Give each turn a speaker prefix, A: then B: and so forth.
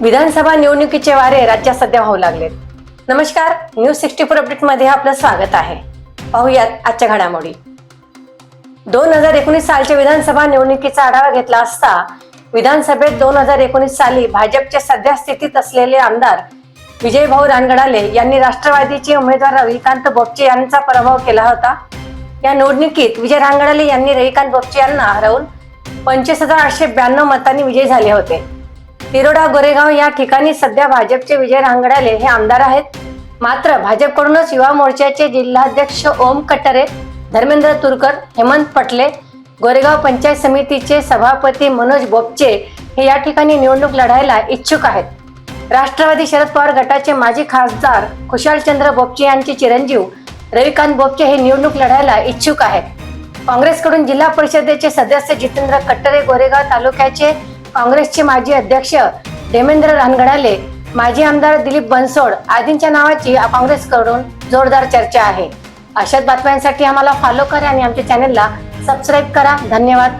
A: विधानसभा निवडणुकीचे वारे राज्यात सध्या वाहू लागलेत. नमस्कार न्यूज सिक्स्टी फोर अपडेटमध्ये आपलं स्वागत आहे. पाहूयात आजच्या घडामोडी. दोन हजार एकोणीस सालच्या विधानसभा निवडणुकीचा आढावा घेतला असता विधानसभेत दोन हजार एकोणीस साली भाजपचे सध्या स्थितीत असलेले आमदार विजयभाऊ रानगडाले यांनी राष्ट्रवादीचे उमेदवार रविकांत बोपचे यांचा पराभव केला होता. या निवडणुकीत विजय रांगडाले यांनी रविकांत बोपचे यांना हरवून पंचवीस हजार आठशे ब्याण्णव मतांनी विजयी झाले होते. तिरोडा गोरेगाव या ठिकाणी सध्या भाजपचे विजय रांगडाले हे आमदार आहेत. मात्र भाजपकडूनच युवा मोर्चाचे जिल्हाध्यक्ष ओम कट्टरे धर्मेंद्र तुरकर हेमंत पटले गोरेगाव पंचायत समितीचे सभापती मनोज बोपचे हे या ठिकाणी निवडणूक लढायला इच्छुक आहेत. राष्ट्रवादी शरद पवार गटाचे माजी खासदार खुशालचंद्र बोपचे यांचे चिरंजीव रविकांत बोपचे हे निवडणूक लढायला इच्छुक आहेत. काँग्रेसकडून जिल्हा परिषदेचे सदस्य जितेंद्र कट्टरे गोरेगाव तालुक्याचे काँग्रेसचे माजी अध्यक्ष देवेंद्र रानगडाले माजी आमदार दिलीप बनसोड आदींच्या नावाची काँग्रेसकडून जोरदार चर्चा आहे. अशाच बातम्यांसाठी आम्हाला फॉलो करा आणि आमच्या चॅनलला सबस्क्राईब करा. धन्यवाद.